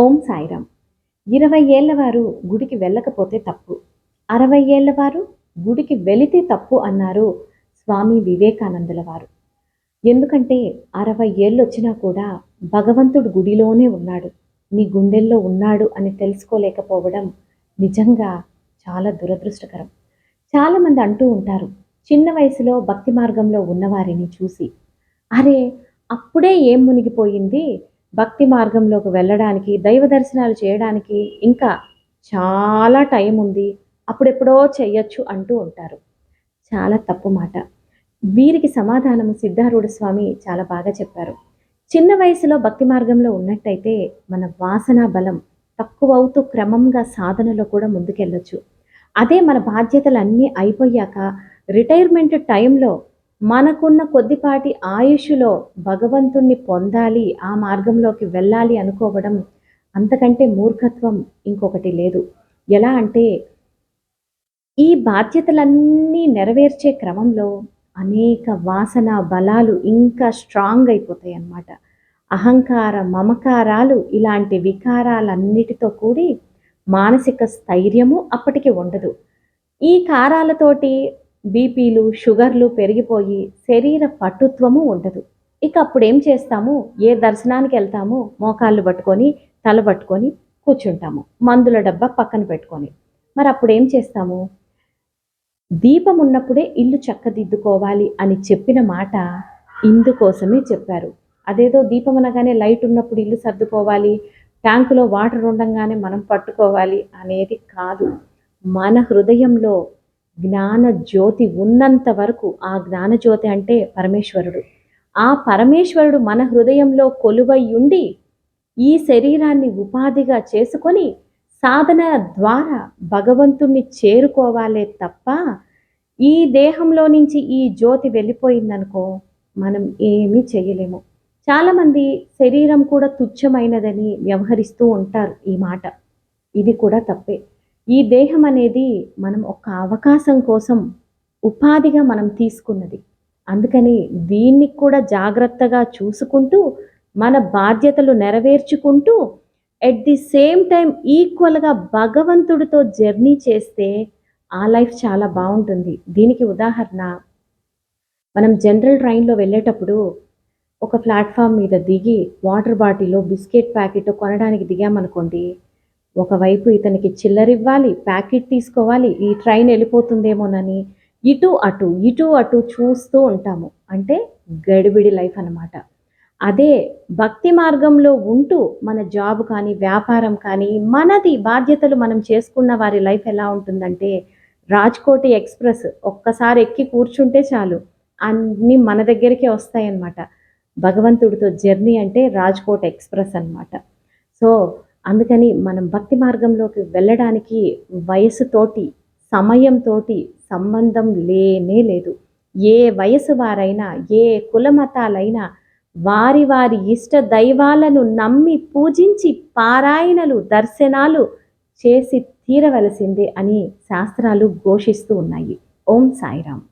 ఓం సాయిరామ్. ఇరవై ఏళ్ళ వారు గుడికి వెళ్ళకపోతే తప్పు. అరవై ఏళ్ళ వారు గుడికి వెళితే తప్పు అన్నారు స్వామి వివేకానందుల వారు. ఎందుకంటే అరవై ఏళ్ళు వచ్చినా కూడా భగవంతుడు గుడిలోనే ఉన్నాడు. నీ గుండెల్లో ఉన్నాడు అని తెలుసుకోలేకపోవడం నిజంగా చాలా దురదృష్టకరం. చాలామంది అంటూ ఉంటారు చిన్న వయసులో భక్తి మార్గంలో ఉన్నవారిని చూసి అరే అప్పుడే ఏం మునిగిపోయింది? భక్తి మార్గంలోకి వెళ్ళడానికి దైవ దర్శనాలు చేయడానికి ఇంకా చాలా టైం ఉంది. అప్పుడెప్పుడో చేయొచ్చు అంటూ ఉంటారు. చాలా తప్పు మాట. వీరికి సమాధానము సిద్ధారూఢ స్వామి చాలా బాగా చెప్పారు. చిన్న వయసులో భక్తి మార్గంలో ఉన్నట్టయితే మన వాసన బలం తక్కువ అవుతూ క్రమంగా సాధనలో కూడా ముందుకెళ్ళొచ్చు. అదే మన బాధ్యతలన్నీ అయిపోయాక రిటైర్మెంట్ టైంలో మనకున్న కొద్దిపాటి ఆయుష్లో భగవంతుణ్ణి పొందాలి ఆ మార్గంలోకి వెళ్ళాలి అనుకోవడం అంతకంటే మూర్ఖత్వం ఇంకొకటి లేదు. ఎలా అంటే ఈ బాధ్యతలన్నీ నెరవేర్చే క్రమంలో అనేక వాసన బలాలు ఇంకా స్ట్రాంగ్ అయిపోతాయి అన్నమాట. అహంకార మమకారాలు ఇలాంటి వికారాలన్నిటితో కూడి మానసిక స్థైర్యము అప్పటికి ఉండదు. ఈ కారాలతోటి బీపీలు షుగర్లు పెరిగిపోయి శరీర పటుత్వము ఉండదు. ఇక అప్పుడు ఏం చేస్తాము? ఏ దర్శనానికి వెళ్తాము? మోకాళ్ళు పట్టుకొని తల పట్టుకొని కూర్చుంటాము. మందుల డబ్బా పక్కన పెట్టుకొని. మరి అప్పుడు ఏం చేస్తాము? దీపం ఉన్నప్పుడే ఇల్లు చక్కదిద్దుకోవాలి అని చెప్పిన మాట ఇందుకోసమే చెప్పారు. అదేదో దీపం అనగానే లైట్ ఉన్నప్పుడు ఇల్లు సర్దుకోవాలి ట్యాంకులో వాటర్ ఉండగానే మనం పట్టుకోవాలి అనేది కాదు. మన హృదయంలో జ్ఞాన జ్యోతి ఉన్నంత వరకు ఆ జ్ఞానజ్యోతి అంటే పరమేశ్వరుడు. ఆ పరమేశ్వరుడు మన హృదయంలో కొలువై ఉండి ఈ శరీరాన్ని ఉపాధిగా చేసుకొని సాధన ద్వారా భగవంతుణ్ణి చేరుకోవాలే తప్ప ఈ దేహంలో నుంచి ఈ జ్యోతి వెళ్ళిపోయిందనుకో మనం ఏమీ చేయలేము. చాలామంది శరీరం కూడా తుచ్చమైనదని వ్యవహరిస్తూ ఉంటారు ఈ మాట. ఇది కూడా తప్పే. ఈ దేహం అనేది మనం ఒక అవకాశం కోసం ఉపాధిగా మనం తీసుకున్నది. అందుకని దీన్ని కూడా జాగ్రత్తగా చూసుకుంటూ మన బాధ్యతలు నెరవేర్చుకుంటూ ఎట్ ది సేమ్ టైం ఈక్వల్గా భగవంతుడితో జర్నీ చేస్తే ఆ లైఫ్ చాలా బాగుంటుంది. దీనికి ఉదాహరణ మనం జనరల్ ట్రైన్లో వెళ్ళేటప్పుడు ఒక ప్లాట్ఫామ్ మీద దిగి వాటర్ బాటిల్ బిస్కెట్ ప్యాకెట్ కొనడానికి దిగామనుకోండి ఒకవైపు ఇతనికి చిల్లరివ్వాలి ప్యాకెట్ తీసుకోవాలి ఈ ట్రైన్ వెళ్ళిపోతుందేమోనని ఇటు అటు ఇటు అటు చూస్తూ ఉంటాము. అంటే గడిబిడి లైఫ్ అన్నమాట. అదే భక్తి మార్గంలో ఉంటూ మన జాబ్ కానీ వ్యాపారం కానీ మనది బాధ్యతలు మనం చేసుకున్న వారి లైఫ్ ఎలా ఉంటుందంటే రాజ్కోటి ఎక్స్ప్రెస్ ఒక్కసారి ఎక్కి కూర్చుంటే చాలు. అన్నీ మన దగ్గరికే వస్తాయన్నమాట. భగవంతుడితో జర్నీ అంటే రాజ్కోట్ ఎక్స్ప్రెస్ అన్నమాట. సో అందుకని మనం భక్తి మార్గంలోకి వెళ్ళడానికి వయసుతోటి సమయంతో సంబంధం లేనే లేదు. ఏ వయసు వారైనా ఏ కులమతాలైనా వారి వారి ఇష్ట దైవాలను నమ్మి పూజించి పారాయణలు దర్శనాలు చేసి తీరవలసిందే అని శాస్త్రాలు ఘోషిస్తూ ఉన్నాయి. ఓం సాయిరామ్.